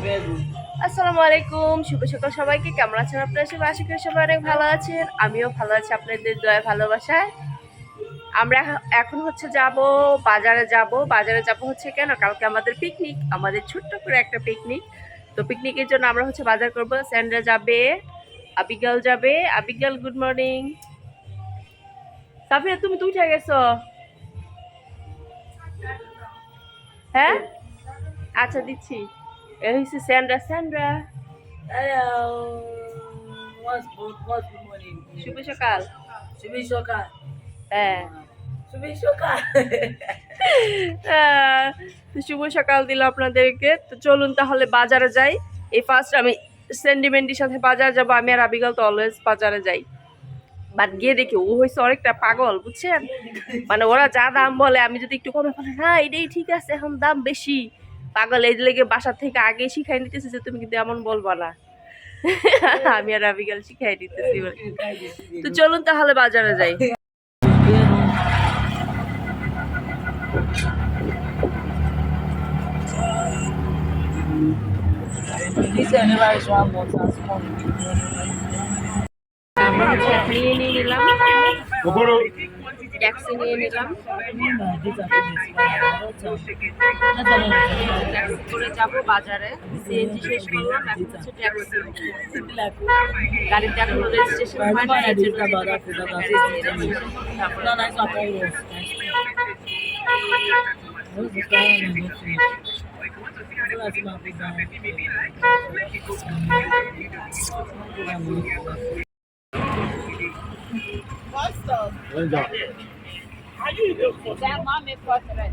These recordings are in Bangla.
আসসালামু আলাইকুম, শুভ সকাল সবাইকে। কেমন আছেন আপনারা সবাই? আশা করি সবাই অনেক ভালো আছেন। আমিও ভালো আছি আপনাদের দয়া ভালোবাসায়। আমরা এখন হচ্ছে যাব, বাজারে যাব। বাজারে যাব হচ্ছে কেন? কালকে আমাদের পিকনিক আমাদের ছোট্ট করে একটা পিকনিক তো পিকনিকের জন্য আমরা হচ্ছে বাজার করব। স্যান্ড্রা যাবে, আবিগাল যাবে। আবিগাল গুড মর্নিং সাফিয়া, তুমি তো উঠে গেছো। হ্যাঁ? আচ্ছা দিচ্ছি। এ হচ্ছে Sandra Sandra Hello. What's good? What's good morning? শুভ সকাল Subi Shoka. হ্যাঁ. আহ, তো শুভ সকাল দিল আপনাদেরকে তো চলুন তাহলে বাজারে যাই এই ফার্স্ট আমি সেন্টিমেন্টির সাথে বাজার যাব আমি আর আবিগাল তো অলওয়েজ বাজারে যাই বাট গিয়ে দেখি ও হয়েছে অনেকটা পাগল বুঝছেন মানে ওরা যা দাম বলে আমি যদি একটু কমে বলে না এটাই ঠিক আছে এখন দাম বেশি পাগল এই লেগে বাসার থেকে আগে শিখাই নিতেছে যে তুমি কিন্তু এমন বলবা না। আমি আর আবিগাল শিখাই দিতেছি তো চলুন তাহলে বাজারে যাই। নিয়ে নিলাম। ট্যাক্সি নিয়ে নিলাম। ট্যাক্সি করে যাব বাজারে। সিএনজি শেষ করলাম, এখন হচ্ছে ট্যাক্সি। গাড়িতে এখনও রেজিস্ট্রেশন হয় না so. Linda. How you? That mom is fucking right.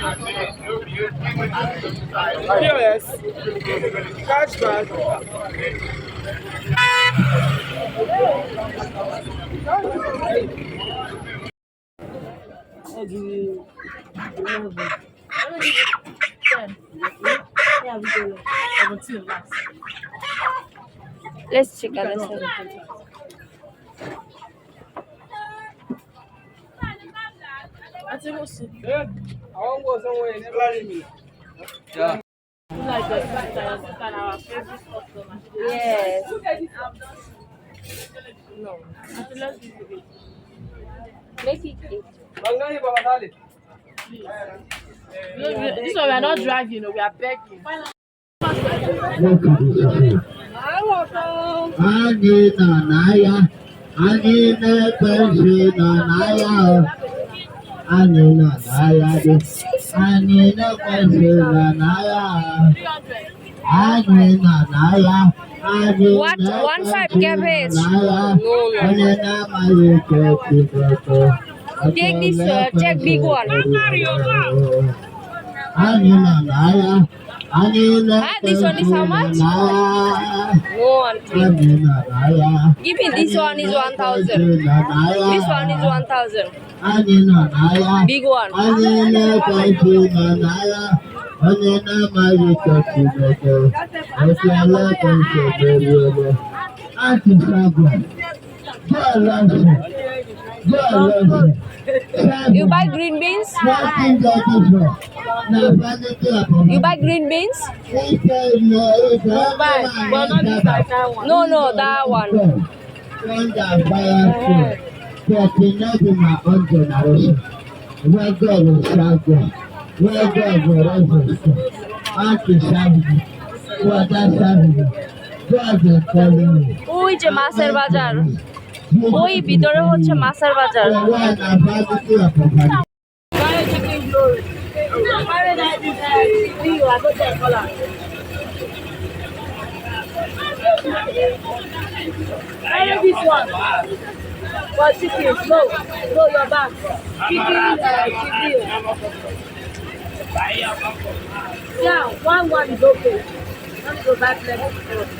POS, cashback. Let's check out. Let's Yeah. Yes. No. Make it eight. No, we, this one we are not driving, we are begging. Agita Naya, anina daladi anina kwandila naya anina naya What one five cabbage? No, no. Take this, uh, check big one. Anina naya Ah, this one is how much? One. Give me this one is 1000. This one is 1000. Big one. Thank you. You buy green beans? You buy green beans? No, no, that one. Where God will serve Uy, Jema, Azerbaiyán. ওই ভিতরে হচ্ছে মাছের বাজার The one uh, one. For chicken, go. Go back. Chicken, uh, chicken. Yeah, one one is okay. Let me go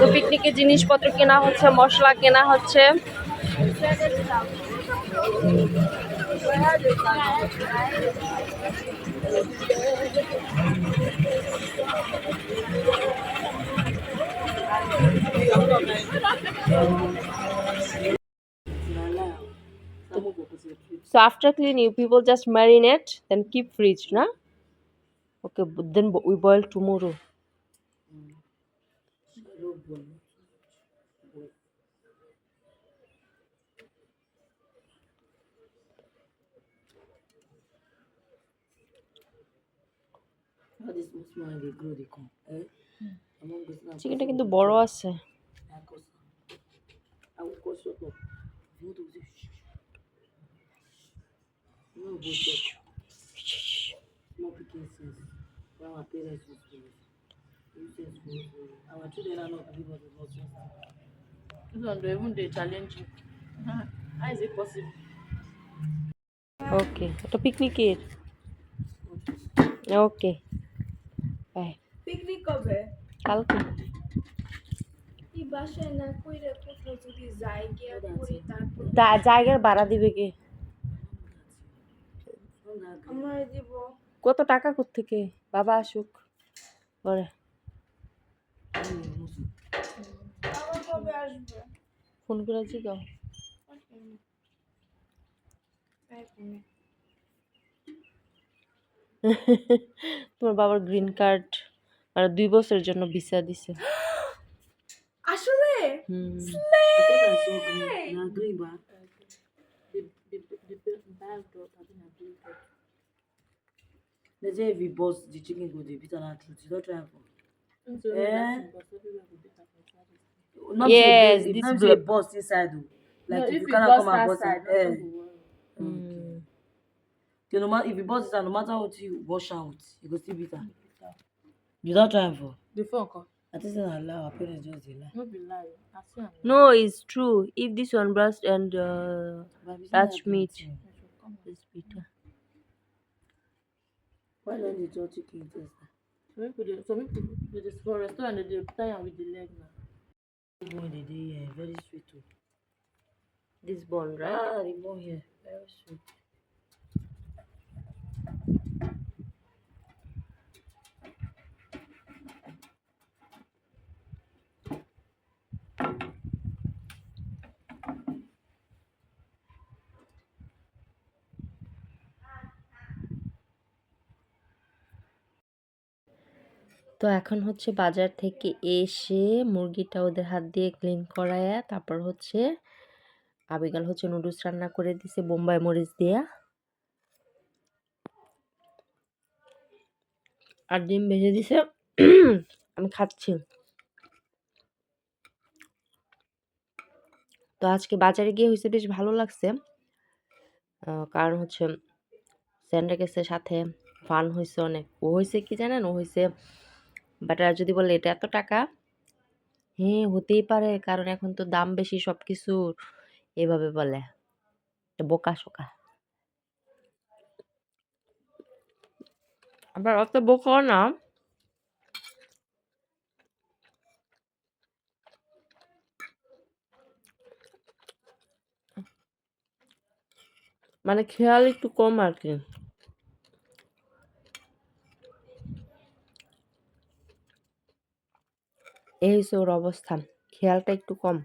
তো পিকনিকের জিনিসপত্র কেনা হচ্ছে মশলা কেনা হচ্ছে So after cleaning, people just marinate, then keep fridge, na? Come. Eh? Among us now. চিকেনটা কিন্তু বড় আছে I our parents used to use. Us. Our children are not believers of not sense. This one, even they challenge you. How is it possible? ওকে এটা পিকনিকের ওকে বাই পিকনিক কবে কালকে এই বাসায় না কইরা কোথাও যদি যাই গিয়া করি তারপর জায়গার ভাড়া দিবে কে আমার দিব কত টাকা থেকে বাবা আসুক। আসবে ফোন করে জিগাও তোমার বাবার গ্রিন কার্ড আর দুই বছরের জন্য ভিসা দিছে। আসলে? হুম। I thought I saw green. Now green, but the the the the bag dog having a blue dog. Let's say if we bust the chicken go the bitter and truth. You don't try for. Eh? Not Yes, say this not blo- say bust inside though. Like if you cannot come and bust it. Eh. Hmm Okay, no matter if you bust inside, no matter what you wash out, you go still bitter. You don't try for. Before come. I think say na lie. Our parents just dey lie. No be lie. I see am. No, it's true. If this one brust and uh, But Touch meat. it's bitter. Why don't they just chicken taste? Some people dey some people dey dey for restaurant dey dey tie am with the leg now. The one they dey here very sweet too. This bone, right? Ah, the one here very sweet. তো এখন হচ্ছে বাজার থেকে এসে মুরগিটা ওদের হাত দিয়ে ক্লিন করায় তারপর হচ্ছে আবিগাল হচ্ছে নুডলস রান্না করে দিছে বোম্বাই মরিচ দিয়া। আর ডিম ভেজে দিছে, আমি খাচ্ছি। তো আজকে বাজারে গিয়ে হয়েছে বেশ ভালো লাগছে। কারণ হচ্ছে স্যান্ডা সাথে ফান হয়েছে অনেক। ও হয়েছে কি জানেন? ও হয়েছে বাট যদি বলে, এটা এত টাকা? হ্যাঁ হতেই পারে। কারণ এখন তো দাম বেশি সব কিছুর এভাবে বলে। বোকা শোকা। আবার অত বোকাও না। মানে খেয়াল একটু কম আর কি। এই হচ্ছে ওর খেয়ালটা একটু কম।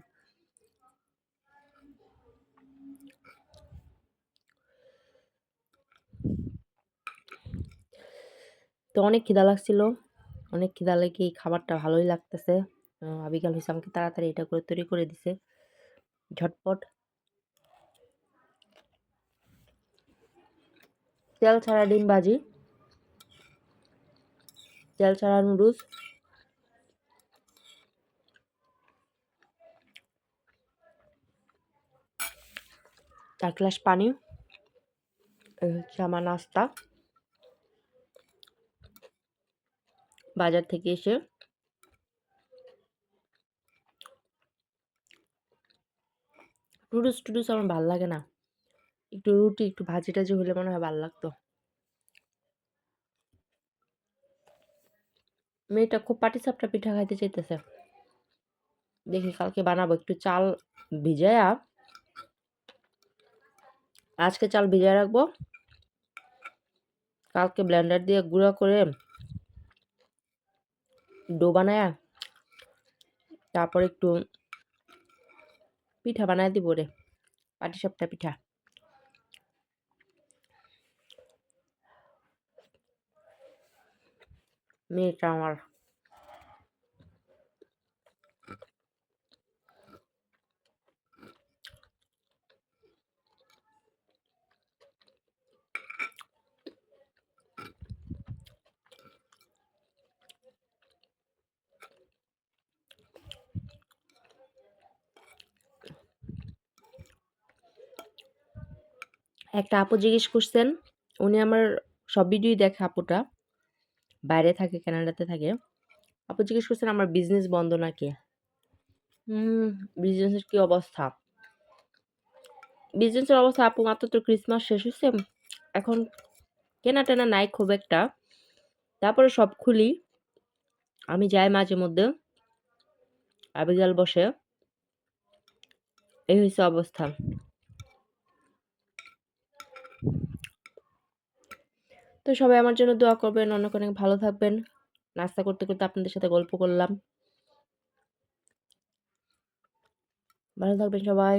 তো অনেক খিদা লাগছিল। অনেক খিদা লেগে এই খাবারটা ভালোই লাগতেছে। আবিকাল আমাকে তাড়াতাড়ি এটা করে তৈরি করে দিছে। ঝটপট। তেল ছাড়া ডিম ভাজি। তেল ছাড়া নুডলস। এক গ্লাস পানি হচ্ছে আমার নাস্তা। বাজার থেকে এসে নুডলস টুডলস আমার ভালো লাগে না। একটু রুটি, একটু ভাজি টাজি হলে মনে হয় ভালো লাগতো। মেয়েটা খুব পাটি সাপটা পিঠা খাইতে চাইতেছে। দেখি কালকে বানাবো, একটু চাল ভিজায়া আজকে চাল ভিজায় রাখব। কালকে ব্লেন্ডার দিয়ে গুঁড়া করে ডো বানায় তারপর একটু পিঠা বানায় দিব রে, পাটি সাপটা পিঠা। মেয়েটা আমার একটা আপু জিজ্ঞেস করছেন, উনি আমার সব ভিডিওই দেখে আপুটা। বাইরে থাকে, কানাডাতে থাকে। আপু জিজ্ঞেস করছেন, আমার বিজনেস বন্ধ নাকি? বিজনেসের কি অবস্থা? বিজনেসের অবস্থা, আপু, মাত্র তো ক্রিসমাস শেষ হয়েছে এখন কেনা টেনা নাই খুব একটা। তারপরে সব খুলি। আমি যাই মাঝে মধ্যে। আবিগাল বসে। এই হয়েছে অবস্থা। তো সবাই আমার জন্য দোয়া করবেন, অনেক অনেক ভালো থাকবেন। নাস্তা করতে করতে আপনাদের সাথে গল্প করলাম। ভালো থাকবেন সবাই।